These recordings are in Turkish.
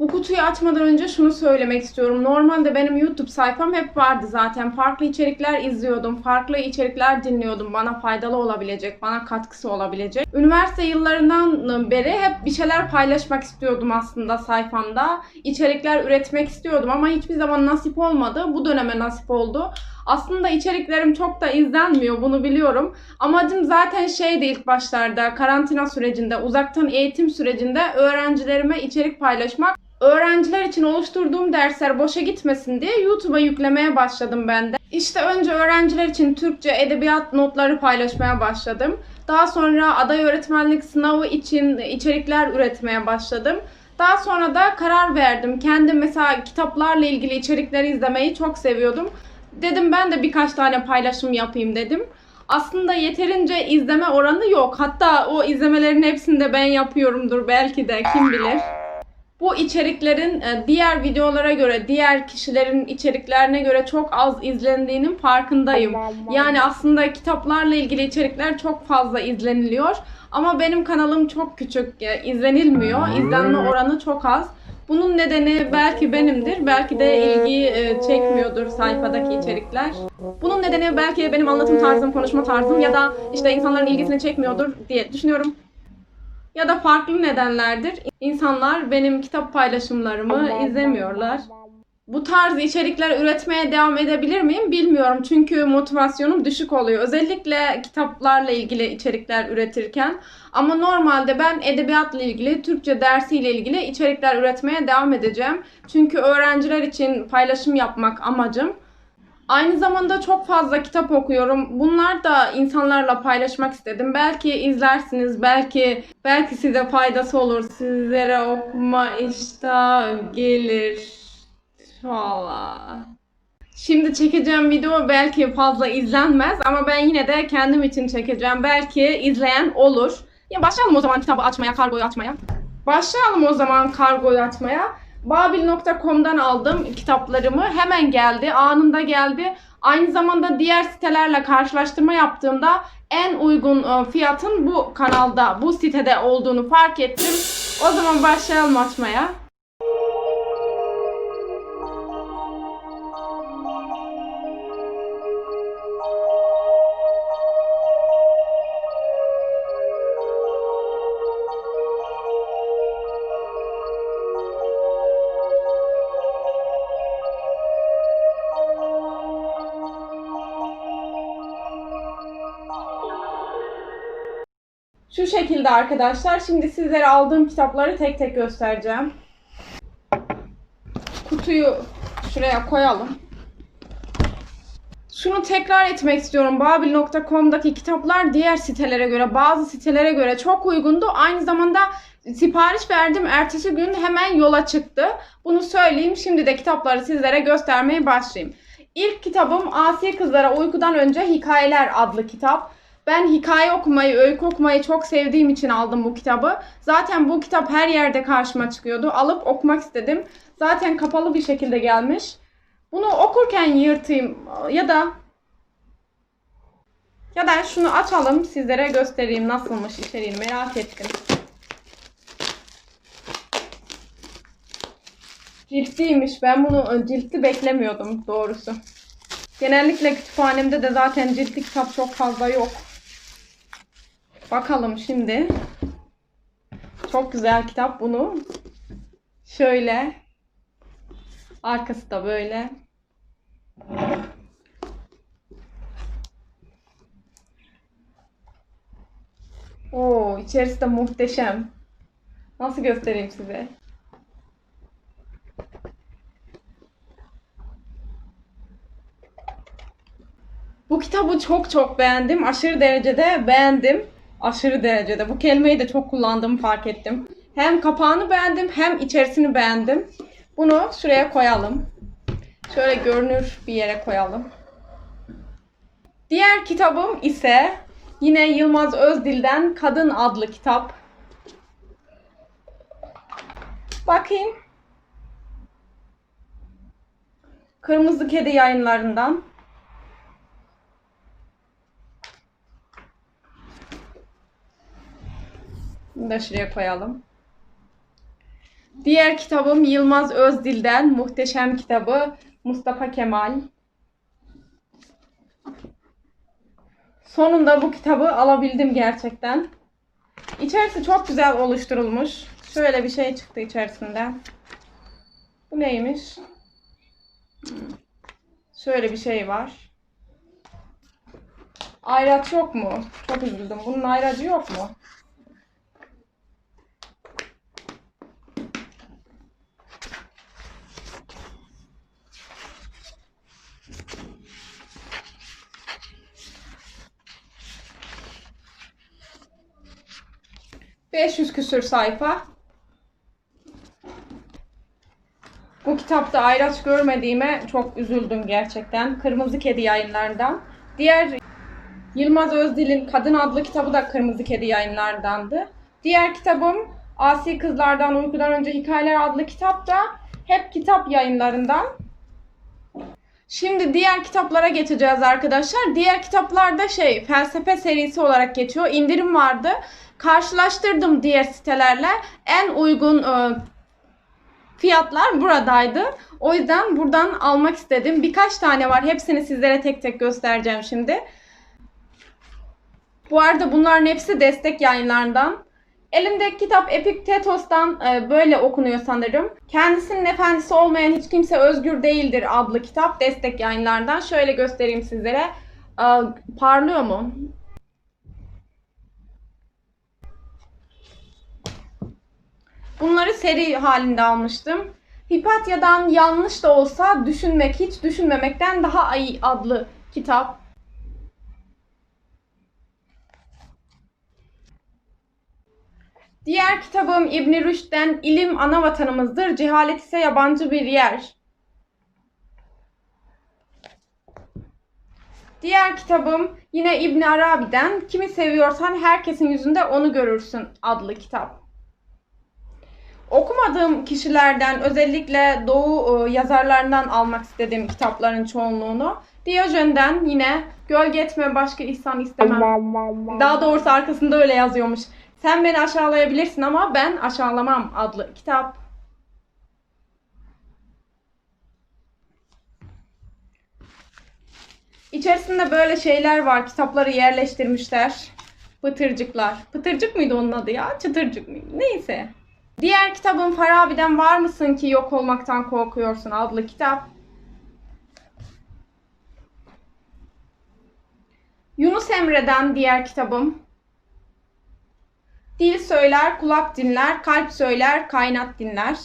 Bu kutuyu açmadan önce şunu söylemek istiyorum. Normalde benim YouTube sayfam hep vardı zaten. Farklı içerikler izliyordum, farklı içerikler dinliyordum. Bana faydalı olabilecek, bana katkısı olabilecek. Üniversite yıllarından beri hep bir şeyler paylaşmak istiyordum aslında sayfamda. İçerikler üretmek istiyordum ama hiçbir zaman nasip olmadı. Bu döneme nasip oldu. Aslında içeriklerim çok da izlenmiyor bunu biliyorum. Amacım zaten şeydi ilk başlarda karantina sürecinde, uzaktan eğitim sürecinde öğrencilerime içerik paylaşmak. Öğrenciler için oluşturduğum dersler boşa gitmesin diye YouTube'a yüklemeye başladım ben de. İşte önce öğrenciler için Türkçe edebiyat notları paylaşmaya başladım. Daha sonra aday öğretmenlik sınavı için içerikler üretmeye başladım. Daha sonra da karar verdim. Kendim mesela kitaplarla ilgili içerikleri izlemeyi çok seviyordum. Dedim ben de birkaç tane paylaşım yapayım dedim. Aslında yeterince izleme oranı yok. Hatta o izlemelerin hepsini de ben yapıyorumdur belki de kim bilir. Bu içeriklerin e, diğer videolara göre, diğer kişilerin içeriklerine göre çok az izlendiğinin farkındayım. Yani aslında kitaplarla ilgili içerikler çok fazla izleniliyor. Ama benim kanalım çok küçük, e, izlenilmiyor. İzlenme oranı çok az. Bunun nedeni belki benimdir, belki de ilgi e, çekmiyordur sayfadaki içerikler. Bunun nedeni belki benim anlatım tarzım, konuşma tarzım ya da işte insanların ilgisini çekmiyordur diye düşünüyorum. Ya da farklı nedenlerdir. İnsanlar benim kitap paylaşımlarımı izlemiyorlar. Bu tarz içerikler üretmeye devam edebilir miyim bilmiyorum. Çünkü motivasyonum düşük oluyor. Özellikle kitaplarla ilgili içerikler üretirken. Ama normalde ben edebiyatla ilgili, Türkçe dersiyle ilgili içerikler üretmeye devam edeceğim. Çünkü öğrenciler için paylaşım yapmak amacım. Aynı zamanda çok fazla kitap okuyorum. Bunlar da insanlarla paylaşmak istedim. Belki izlersiniz, belki belki size faydası olur. Sizlere okuma iştahı gelir. Valla. Şimdi çekeceğim video belki fazla izlenmez ama ben yine de kendim için çekeceğim. Belki izleyen olur. Ya başlayalım o zaman kitabı açmaya, kargoyu açmaya. Başlayalım o zaman kargoyu açmaya. Babil.com'dan aldım kitaplarımı. Hemen geldi, anında geldi. Aynı zamanda diğer sitelerle karşılaştırma yaptığımda en uygun e, fiyatın bu kanalda, bu sitede olduğunu fark ettim. O zaman başlayalım açmaya. Şekilde arkadaşlar. Şimdi sizlere aldığım kitapları tek tek göstereceğim. Kutuyu şuraya koyalım. Şunu tekrar etmek istiyorum. Babil.com'daki kitaplar diğer sitelere göre, bazı sitelere göre çok uygundu. Aynı zamanda sipariş verdim. Ertesi gün hemen yola çıktı. Bunu söyleyeyim. Şimdi de kitapları sizlere göstermeye başlayayım. İlk kitabım Asi Kızlara Uykudan Önce Hikayeler adlı kitap. Ben hikaye okumayı, öykü okumayı çok sevdiğim için aldım bu kitabı. Zaten bu kitap her yerde karşıma çıkıyordu. Alıp okumak istedim. Zaten kapalı bir şekilde gelmiş. Bunu okurken yırtayım ya da ya da şunu açalım sizlere göstereyim nasılmış içeriğini merak ettim. Ciltliymiş. Ben bunu ciltli beklemiyordum doğrusu. Genellikle kütüphanemde de zaten ciltli kitap çok fazla yok. Bakalım şimdi. Çok güzel kitap bunu. Şöyle. Arkası da böyle. Oo, içerisi de muhteşem. Nasıl göstereyim size? Bu kitabı çok çok beğendim. Aşırı derecede beğendim. Aşırı derecede. Bu kelimeyi de çok kullandığımı fark ettim. Hem kapağını beğendim hem içerisini beğendim. Bunu şuraya koyalım. Şöyle görünür bir yere koyalım. Diğer kitabım ise yine Yılmaz Özdil'den Kadın adlı kitap. Bakayım. Kırmızı Kedi yayınlarından. Bunu da şuraya koyalım. Diğer kitabım Yılmaz Özdil'den muhteşem kitabı Mustafa Kemal. Sonunda bu kitabı alabildim gerçekten. İçerisi çok güzel oluşturulmuş. Şöyle bir şey çıktı içerisinden. Bu neymiş? Şöyle bir şey var. Ayraç yok mu? Çok üzüldüm. Bunun ayracı yok mu? ...500 küsür sayfa. Bu kitapta ayraç görmediğime çok üzüldüm gerçekten. Kırmızı Kedi yayınlarından. Diğer Yılmaz Özdil'in Kadın adlı kitabı da Kırmızı Kedi yayınlardandı. Diğer kitabım Asi Kızlardan Uykudan Önce Hikayeler adlı kitap da hep kitap yayınlarından. Şimdi diğer kitaplara geçeceğiz arkadaşlar. Diğer kitaplarda şey felsefe serisi olarak geçiyor. İndirim vardı. Karşılaştırdım diğer sitelerle. En uygun e, fiyatlar buradaydı. O yüzden buradan almak istedim. Birkaç tane var. Hepsini sizlere tek tek göstereceğim şimdi. Bu arada bunların hepsi destek yayınlarından. Elimdeki kitap Epiktetos'tan e, böyle okunuyor sanırım. Kendisinin efendisi olmayan hiç kimse özgür değildir adlı kitap destek yayınlardan. Şöyle göstereyim sizlere. E, parlıyor mu? Bunları seri halinde almıştım. Hipatya'dan yanlış da olsa düşünmek, hiç düşünmemekten daha iyi adlı kitap. Diğer kitabım İbn Rüşd'den İlim ana vatanımızdır, cehalet ise yabancı bir yer. Diğer kitabım yine İbn Arabi'den Kimi seviyorsan herkesin yüzünde onu görürsün adlı kitap. Okumadığım kişilerden özellikle Doğu e, yazarlarından almak istediğim kitapların çoğunluğunu. Diyojen'den yine gölge etme başka ihsan istemem. Daha doğrusu arkasında öyle yazıyormuş. Sen beni aşağılayabilirsin ama ben aşağılamam adlı kitap. İçerisinde böyle şeyler var. Kitapları yerleştirmişler. Pıtırcıklar. Pıtırcık mıydı onun adı ya? Çıtırcık mıydı? Neyse. Diğer kitabım Farabi'den Var mısın ki yok olmaktan korkuyorsun adlı kitap. Yunus Emre'den diğer kitabım. Dil söyler, kulak dinler, kalp söyler, kaynat dinler.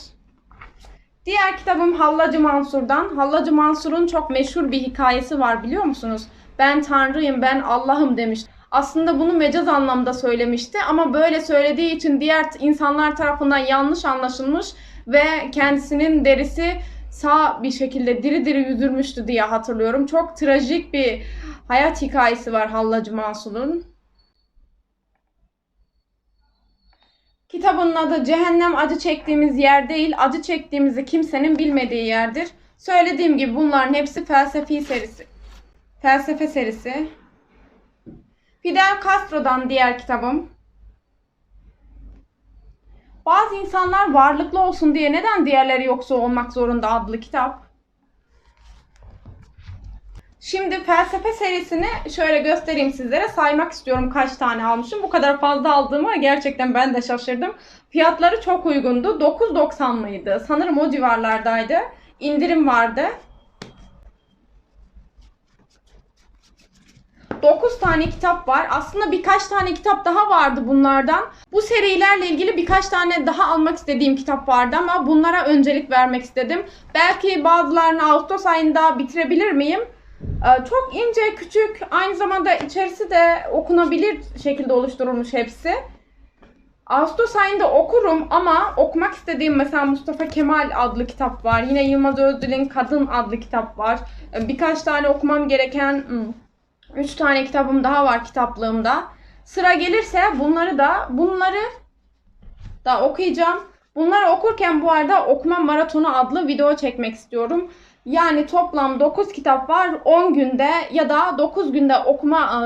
Diğer kitabım Hallacı Mansur'dan. Hallacı Mansur'un çok meşhur bir hikayesi var biliyor musunuz? Ben Tanrıyım, ben Allah'ım demiş. Aslında bunu mecaz anlamda söylemişti ama böyle söylediği için diğer insanlar tarafından yanlış anlaşılmış ve kendisinin derisi sağ bir şekilde diri diri yüzülmüştü diye hatırlıyorum. Çok trajik bir hayat hikayesi var Hallacı Mansur'un. Kitabın adı Cehennem acı çektiğimiz yer değil, acı çektiğimizi kimsenin bilmediği yerdir. Söylediğim gibi bunların hepsi felsefi serisi. Felsefe serisi. Fidel Castro'dan diğer kitabım. Bazı insanlar varlıklı olsun diye neden diğerleri yoksa olmak zorunda adlı kitap. Şimdi felsefe serisini şöyle göstereyim sizlere. Saymak istiyorum kaç tane almışım. Bu kadar fazla aldığıma gerçekten ben de şaşırdım. Fiyatları çok uygundu. 9.90 mıydı? Sanırım o civarlardaydı. İndirim vardı. 9 tane kitap var. Aslında birkaç tane kitap daha vardı bunlardan. Bu serilerle ilgili birkaç tane daha almak istediğim kitap vardı ama bunlara öncelik vermek istedim. Belki bazılarını Ağustos ayında bitirebilir miyim? Ee, çok ince, küçük, aynı zamanda içerisi de okunabilir şekilde oluşturulmuş hepsi. Ağustos ayında okurum ama okumak istediğim mesela Mustafa Kemal adlı kitap var. Yine Yılmaz Özdil'in Kadın adlı kitap var. Ee, birkaç tane okumam gereken 3 hmm, tane kitabım daha var kitaplığımda. Sıra gelirse bunları da bunları da okuyacağım. Bunları okurken bu arada okuma maratonu adlı video çekmek istiyorum. Yani toplam 9 kitap var 10 günde ya da 9 günde okuma e,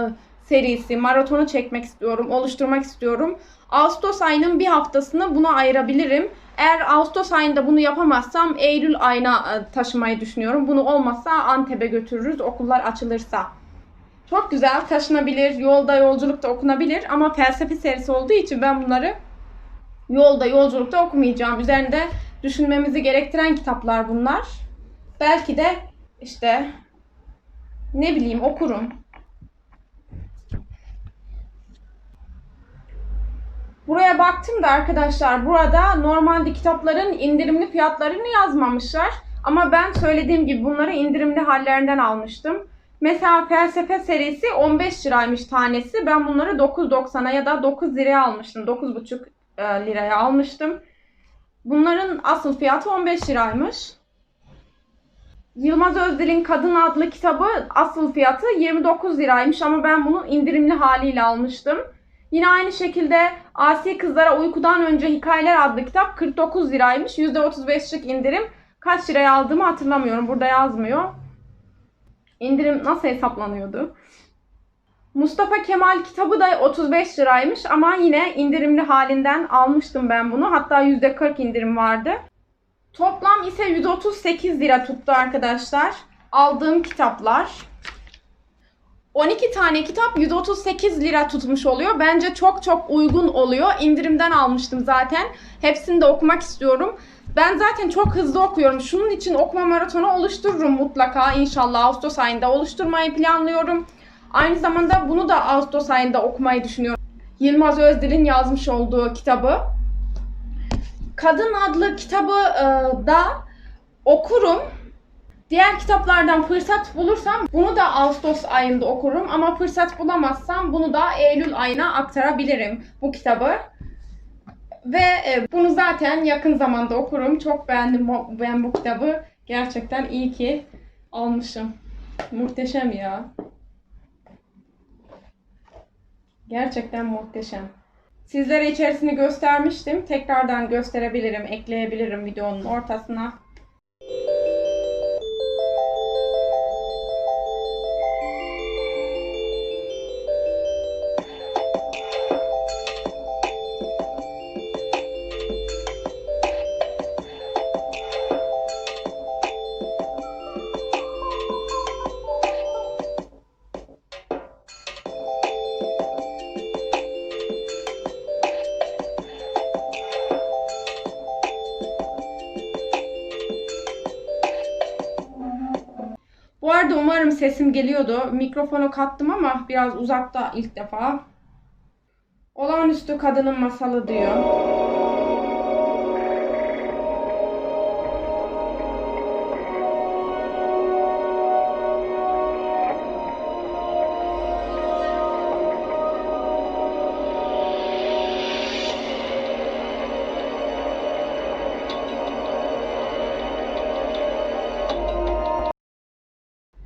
serisi, maratonu çekmek istiyorum, oluşturmak istiyorum. Ağustos ayının bir haftasını buna ayırabilirim. Eğer Ağustos ayında bunu yapamazsam Eylül ayına e, taşımayı düşünüyorum. Bunu olmazsa Antep'e götürürüz okullar açılırsa. Çok güzel taşınabilir, yolda yolculukta okunabilir ama felsefe serisi olduğu için ben bunları yolda yolculukta okumayacağım. Üzerinde düşünmemizi gerektiren kitaplar bunlar. Belki de işte ne bileyim okurum. Buraya baktım da arkadaşlar burada normalde kitapların indirimli fiyatlarını yazmamışlar. Ama ben söylediğim gibi bunları indirimli hallerinden almıştım. Mesela felsefe serisi 15 liraymış tanesi. Ben bunları 9.90'a ya da 9 liraya almıştım. 9,5 e, liraya almıştım. Bunların asıl fiyatı 15 liraymış. Yılmaz Özdil'in Kadın adlı kitabı asıl fiyatı 29 liraymış ama ben bunu indirimli haliyle almıştım. Yine aynı şekilde Asi Kızlara Uykudan Önce Hikayeler adlı kitap 49 liraymış. %35'lik indirim. Kaç liraya aldığımı hatırlamıyorum. Burada yazmıyor. İndirim nasıl hesaplanıyordu? Mustafa Kemal kitabı da 35 liraymış ama yine indirimli halinden almıştım ben bunu. Hatta %40 indirim vardı. Toplam ise 138 lira tuttu arkadaşlar. Aldığım kitaplar. 12 tane kitap 138 lira tutmuş oluyor. Bence çok çok uygun oluyor. İndirimden almıştım zaten. Hepsini de okumak istiyorum. Ben zaten çok hızlı okuyorum. Şunun için okuma maratonu oluştururum mutlaka. İnşallah Ağustos ayında oluşturmayı planlıyorum. Aynı zamanda bunu da Ağustos ayında okumayı düşünüyorum. Yılmaz Özdil'in yazmış olduğu kitabı. Kadın adlı kitabı e, da okurum. Diğer kitaplardan fırsat bulursam bunu da Ağustos ayında okurum ama fırsat bulamazsam bunu da Eylül ayına aktarabilirim bu kitabı. Ve e, bunu zaten yakın zamanda okurum. Çok beğendim ben bu kitabı. Gerçekten iyi ki almışım. Muhteşem ya. Gerçekten muhteşem. Sizlere içerisini göstermiştim. Tekrardan gösterebilirim, ekleyebilirim videonun ortasına. Bu arada umarım sesim geliyordu. Mikrofonu kattım ama biraz uzakta ilk defa. Olağanüstü kadının masalı diyor.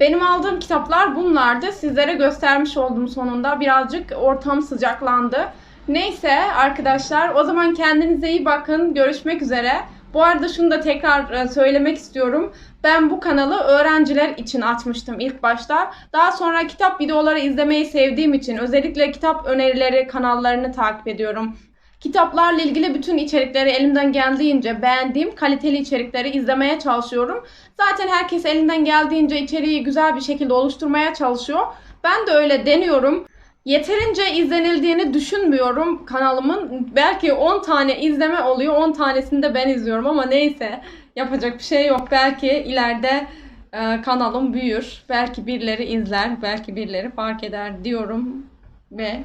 Benim aldığım kitaplar bunlardı. Sizlere göstermiş oldum sonunda. Birazcık ortam sıcaklandı. Neyse arkadaşlar o zaman kendinize iyi bakın. Görüşmek üzere. Bu arada şunu da tekrar e, söylemek istiyorum. Ben bu kanalı öğrenciler için açmıştım ilk başta. Daha sonra kitap videoları izlemeyi sevdiğim için özellikle kitap önerileri kanallarını takip ediyorum. Kitaplarla ilgili bütün içerikleri elimden geldiğince beğendiğim kaliteli içerikleri izlemeye çalışıyorum. Zaten herkes elinden geldiğince içeriği güzel bir şekilde oluşturmaya çalışıyor. Ben de öyle deniyorum. Yeterince izlenildiğini düşünmüyorum kanalımın. Belki 10 tane izleme oluyor. 10 tanesini de ben izliyorum ama neyse. Yapacak bir şey yok. Belki ileride e, kanalım büyür. Belki birileri izler. Belki birileri fark eder diyorum. Ve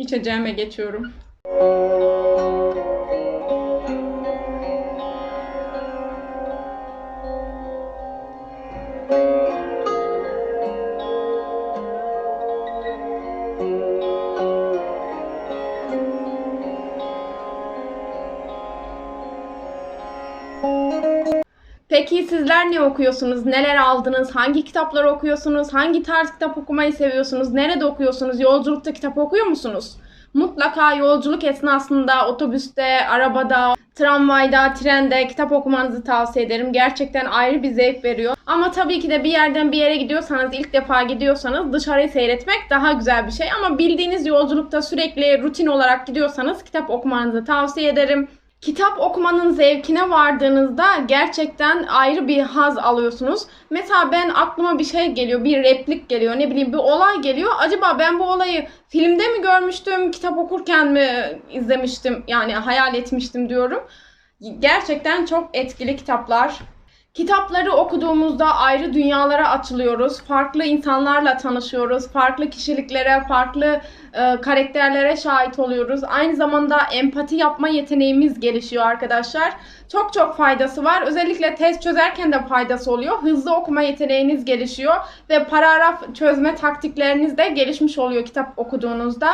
içeceğime geçiyorum. Peki sizler ne okuyorsunuz? Neler aldınız? Hangi kitapları okuyorsunuz? Hangi tarz kitap okumayı seviyorsunuz? Nerede okuyorsunuz? Yolculukta kitap okuyor musunuz? Mutlaka yolculuk esnasında, otobüste, arabada Tramvayda, trende kitap okumanızı tavsiye ederim. Gerçekten ayrı bir zevk veriyor. Ama tabii ki de bir yerden bir yere gidiyorsanız, ilk defa gidiyorsanız dışarıyı seyretmek daha güzel bir şey. Ama bildiğiniz yolculukta sürekli rutin olarak gidiyorsanız kitap okumanızı tavsiye ederim. Kitap okumanın zevkine vardığınızda gerçekten ayrı bir haz alıyorsunuz. Mesela ben aklıma bir şey geliyor, bir replik geliyor, ne bileyim bir olay geliyor. Acaba ben bu olayı filmde mi görmüştüm, kitap okurken mi izlemiştim, yani hayal etmiştim diyorum. Gerçekten çok etkili kitaplar. Kitapları okuduğumuzda ayrı dünyalara açılıyoruz. Farklı insanlarla tanışıyoruz. Farklı kişiliklere, farklı e, karakterlere şahit oluyoruz. Aynı zamanda empati yapma yeteneğimiz gelişiyor arkadaşlar. Çok çok faydası var. Özellikle test çözerken de faydası oluyor. Hızlı okuma yeteneğiniz gelişiyor ve paragraf çözme taktikleriniz de gelişmiş oluyor kitap okuduğunuzda.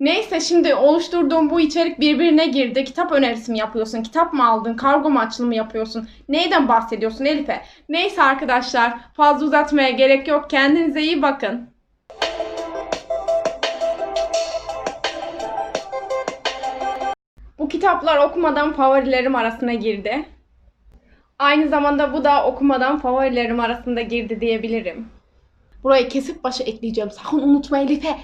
Neyse şimdi oluşturduğum bu içerik birbirine girdi. Kitap önerisi mi yapıyorsun? Kitap mı aldın? Kargo mu açılımı yapıyorsun? Neyden bahsediyorsun Elif'e? Neyse arkadaşlar fazla uzatmaya gerek yok. Kendinize iyi bakın. Bu kitaplar okumadan favorilerim arasına girdi. Aynı zamanda bu da okumadan favorilerim arasında girdi diyebilirim. Burayı kesip başa ekleyeceğim. Sakın unutma Elif'e.